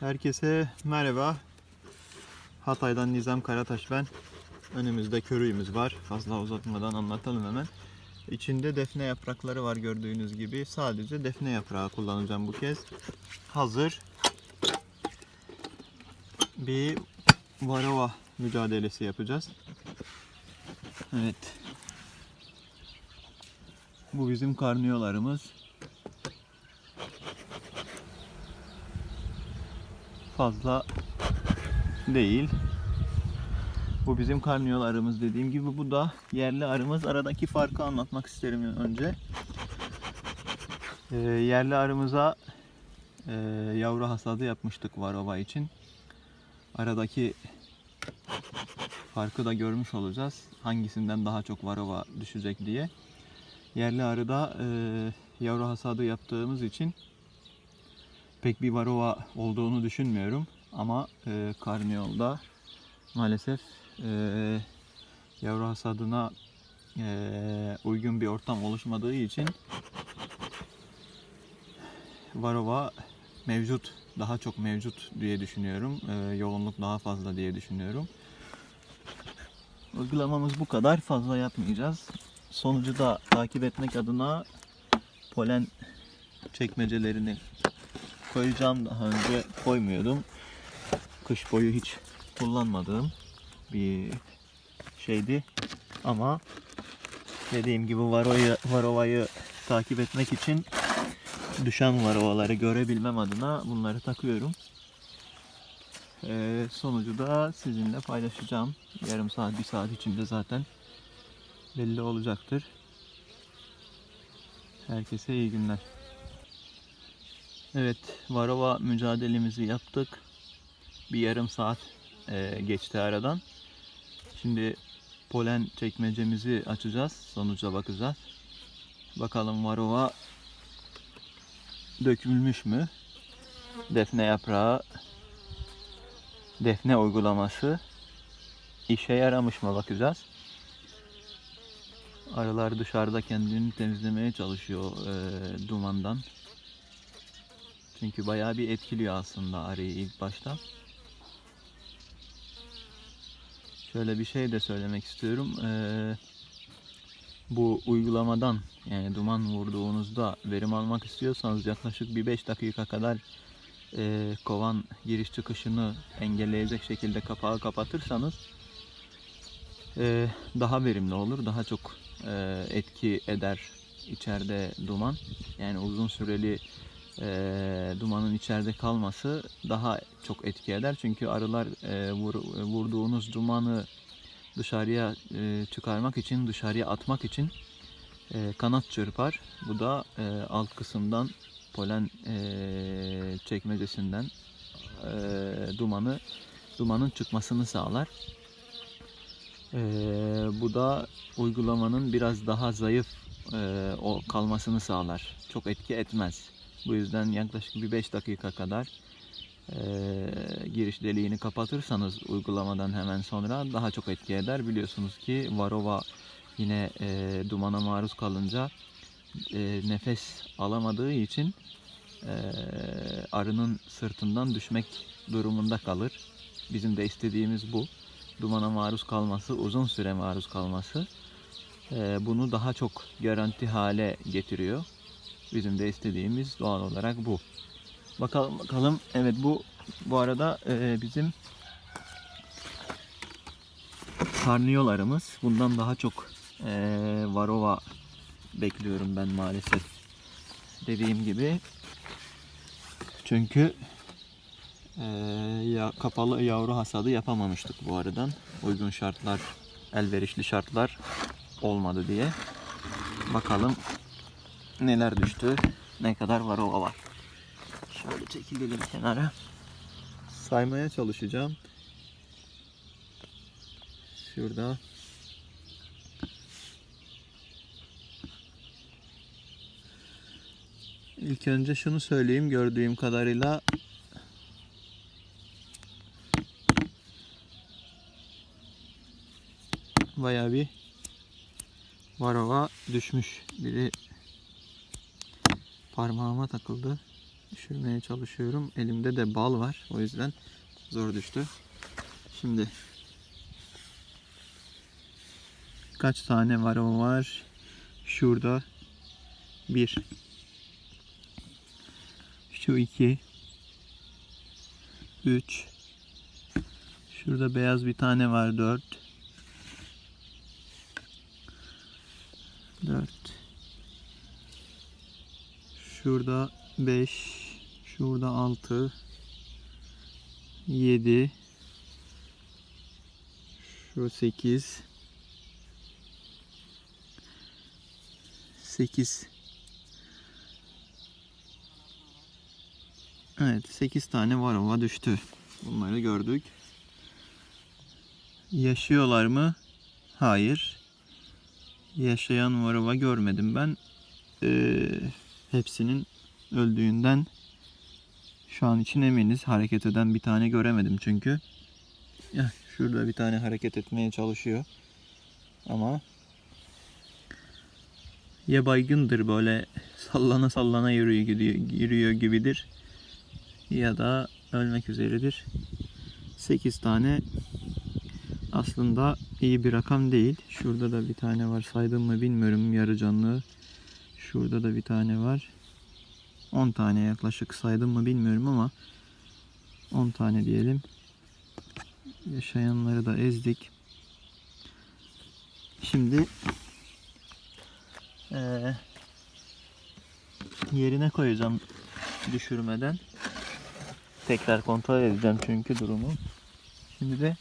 Herkese merhaba. Hatay'dan Nizam Karataş ben. Önümüzde körüğümüz var. Fazla uzatmadan anlatalım hemen. İçinde defne yaprakları var gördüğünüz gibi. Sadece defne yaprağı kullanacağım bu kez. Hazır. Bir varova mücadelesi yapacağız. Evet. Bu bizim karniyolarımız. Fazla değil. Bu bizim karniyolarımız dediğim gibi bu da yerli arımız. Aradaki farkı anlatmak isterim önce. Ee, yerli arımıza e, yavru hasadı yapmıştık varova için. Aradaki farkı da görmüş olacağız. Hangisinden daha çok varova düşecek diye. Yerli arıda e, yavru hasadı yaptığımız için pek bir varova olduğunu düşünmüyorum. Ama e, karniyolda maalesef e, yavru hasadına e, uygun bir ortam oluşmadığı için varova mevcut, daha çok mevcut diye düşünüyorum. E, yoğunluk daha fazla diye düşünüyorum. Uygulamamız bu kadar. Fazla yapmayacağız. Sonucu da takip etmek adına polen çekmecelerini koyacağım. Daha önce koymuyordum. Kış boyu hiç kullanmadığım bir şeydi. Ama dediğim gibi varoyu, varovayı takip etmek için düşen varovaları görebilmem adına bunları takıyorum. Ee, sonucu da sizinle paylaşacağım. Yarım saat, bir saat içinde zaten belli olacaktır. Herkese iyi günler. Evet, varova mücadelemizi yaptık. Bir yarım saat e, geçti aradan. Şimdi polen çekmecemizi açacağız. Sonuca bakacağız. Bakalım varova dökülmüş mü? Defne yaprağı defne uygulaması işe yaramış mı bakacağız. Arılar dışarıda kendini temizlemeye çalışıyor e, dumandan. Çünkü bayağı bir etkiliyor aslında arıyı ilk başta. Şöyle bir şey de söylemek istiyorum. Ee, bu uygulamadan yani duman vurduğunuzda verim almak istiyorsanız yaklaşık bir 5 dakika kadar e, kovan giriş çıkışını engelleyecek şekilde kapağı kapatırsanız e, daha verimli olur. Daha çok e, etki eder içeride duman. Yani uzun süreli e, dumanın içeride kalması daha çok etki eder. Çünkü arılar e, vur, vurduğunuz dumanı dışarıya e, çıkarmak için, dışarıya atmak için e, kanat çırpar. Bu da e, alt kısımdan polen e, çekmecesinden e, dumanı dumanın çıkmasını sağlar. E, bu da uygulamanın biraz daha zayıf e, o kalmasını sağlar. Çok etki etmez. Bu yüzden yaklaşık bir 5 dakika kadar e, giriş deliğini kapatırsanız uygulamadan hemen sonra daha çok etki eder. Biliyorsunuz ki varova yine e, dumana maruz kalınca e, nefes alamadığı için e, arının sırtından düşmek durumunda kalır. Bizim de istediğimiz bu. Dumana maruz kalması, uzun süre maruz kalması e, bunu daha çok garanti hale getiriyor. Bizim de istediğimiz doğal olarak bu. Bakalım bakalım. Evet bu bu arada e, bizim karniyolarımız. Bundan daha çok e, varova bekliyorum ben maalesef. Dediğim gibi. Çünkü e, ya, kapalı yavru hasadı yapamamıştık bu aradan. Uygun şartlar, elverişli şartlar olmadı diye. Bakalım neler düştü, ne kadar varova var. Şöyle çekilelim kenara. Saymaya çalışacağım. Şurada. İlk önce şunu söyleyeyim gördüğüm kadarıyla bayağı bir varova düşmüş. Biri parmağıma takıldı. düşürmeye çalışıyorum. Elimde de bal var. O yüzden zor düştü. Şimdi kaç tane var o var? Şurada bir. Şu iki. Üç. Şurada beyaz bir tane var. Dört. Dört. Şurada 5, şurada 6, 7, şu 8, 8. Evet 8 tane varova düştü. Bunları gördük. Yaşıyorlar mı? Hayır. Yaşayan varova görmedim ben. Ee, hepsinin öldüğünden şu an için eminiz. Hareket eden bir tane göremedim çünkü. Ya şurada bir tane hareket etmeye çalışıyor. Ama ya baygındır böyle sallana sallana yürüyor, gidiyor, yürüyor gibidir. Ya da ölmek üzeredir. 8 tane aslında iyi bir rakam değil. Şurada da bir tane var. Saydım mı bilmiyorum yarı canlı. Şurada da bir tane var. 10 tane yaklaşık saydım mı bilmiyorum ama 10 tane diyelim. Yaşayanları da ezdik. Şimdi eee, yerine koyacağım düşürmeden. Tekrar kontrol edeceğim çünkü durumu. Şimdi de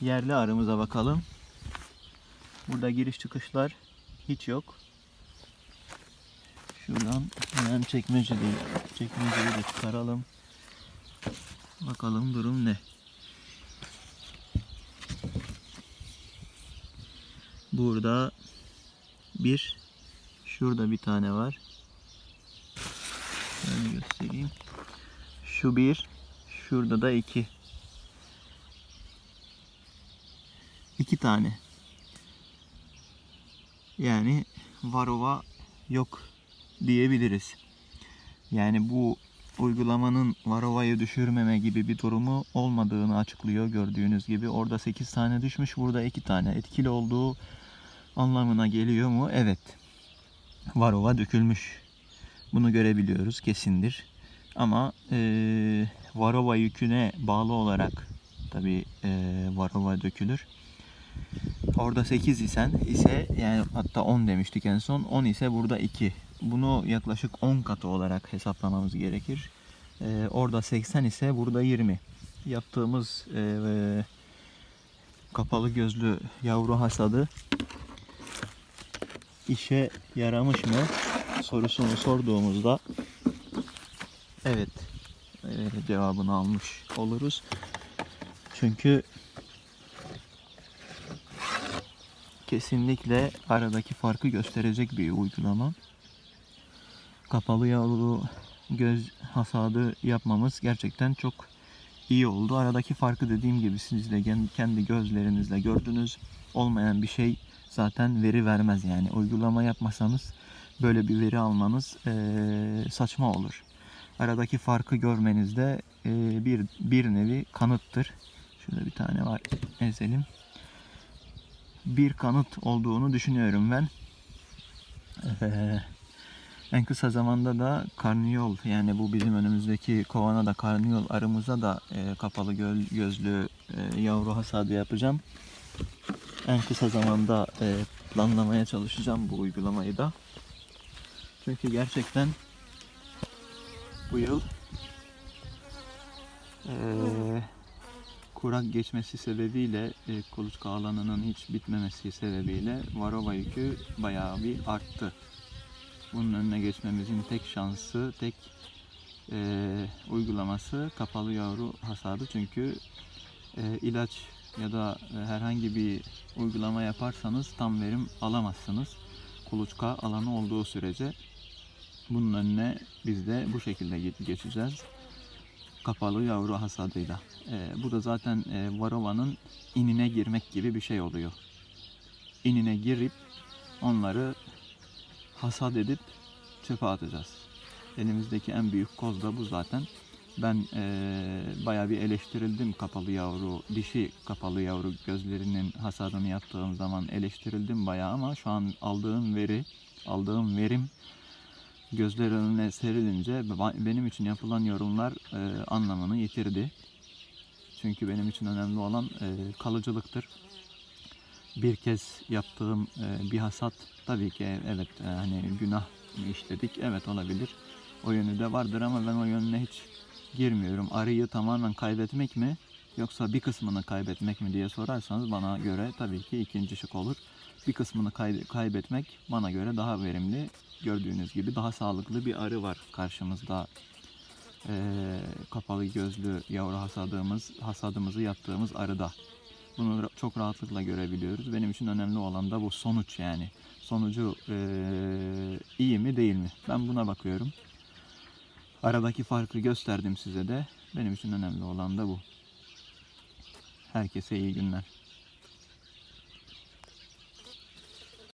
yerli arımıza bakalım. Burada giriş çıkışlar hiç yok. Şuradan hemen çekmeceliği, çekmeceyi de çıkaralım. Bakalım durum ne? Burada bir, şurada bir tane var. Şöyle göstereyim. Şu bir, şurada da iki. İki tane. Yani varova yok diyebiliriz. Yani bu uygulamanın varovayı düşürmeme gibi bir durumu olmadığını açıklıyor gördüğünüz gibi. Orada 8 tane düşmüş, burada 2 tane. Etkili olduğu anlamına geliyor mu? Evet. Varova dökülmüş. Bunu görebiliyoruz kesindir. Ama eee varova yüküne bağlı olarak tabi varova dökülür. Orada 8 isen ise yani hatta 10 demiştik en son. 10 ise burada 2. Bunu yaklaşık 10 katı olarak hesaplamamız gerekir. Ee, orada 80 ise burada 20. Yaptığımız ee, kapalı gözlü yavru hasadı işe yaramış mı sorusunu sorduğumuzda evet ee, cevabını almış oluruz. Çünkü kesinlikle aradaki farkı gösterecek bir uygulama. Kapalı yavru göz hasadı yapmamız gerçekten çok iyi oldu. Aradaki farkı dediğim gibi siz de kendi gözlerinizle gördünüz. Olmayan bir şey zaten veri vermez yani. Uygulama yapmasanız böyle bir veri almanız eee, saçma olur. Aradaki farkı görmeniz de eee, bir, bir nevi kanıttır. Şurada bir tane var. Ezelim bir kanıt olduğunu düşünüyorum ben. Ee, en kısa zamanda da karniyol yani bu bizim önümüzdeki kovana da karniyol arımıza da e, kapalı göl, gözlü e, yavru hasadı yapacağım. En kısa zamanda e, planlamaya çalışacağım bu uygulamayı da. Çünkü gerçekten bu yıl eee kurak geçmesi sebebiyle e, kuluçka alanının hiç bitmemesi sebebiyle varova yükü bayağı bir arttı. Bunun önüne geçmemizin tek şansı, tek e, uygulaması kapalı yavru hasadı. Çünkü e, ilaç ya da e, herhangi bir uygulama yaparsanız tam verim alamazsınız. Kuluçka alanı olduğu sürece bunun önüne biz de bu şekilde ge- geçeceğiz kapalı yavru hasadıyla. Ee, bu da zaten e, varovanın inine girmek gibi bir şey oluyor. İnine girip onları hasat edip çöpe atacağız. Elimizdeki en büyük koz da bu zaten. Ben eee bayağı bir eleştirildim kapalı yavru, dişi kapalı yavru gözlerinin hasadını yaptığım zaman eleştirildim bayağı ama şu an aldığım veri, aldığım verim gözler önüne serilince benim için yapılan yorumlar eee, anlamını yitirdi. Çünkü benim için önemli olan eee, kalıcılıktır. Bir kez yaptığım eee, bir hasat tabii ki evet eee, hani günah işledik evet olabilir. O yönü de vardır ama ben o yönüne hiç girmiyorum. Arıyı tamamen kaybetmek mi yoksa bir kısmını kaybetmek mi diye sorarsanız bana göre tabii ki ikinci şık olur. Bir kısmını kay- kaybetmek bana göre daha verimli. Gördüğünüz gibi daha sağlıklı bir arı var karşımızda. Ee, kapalı gözlü yavru hasadımız, hasadımızı yaptığımız arıda. Bunu çok rahatlıkla görebiliyoruz. Benim için önemli olan da bu sonuç yani. Sonucu ee, iyi mi değil mi? Ben buna bakıyorum. Aradaki farkı gösterdim size de. Benim için önemli olan da bu. Herkese iyi günler.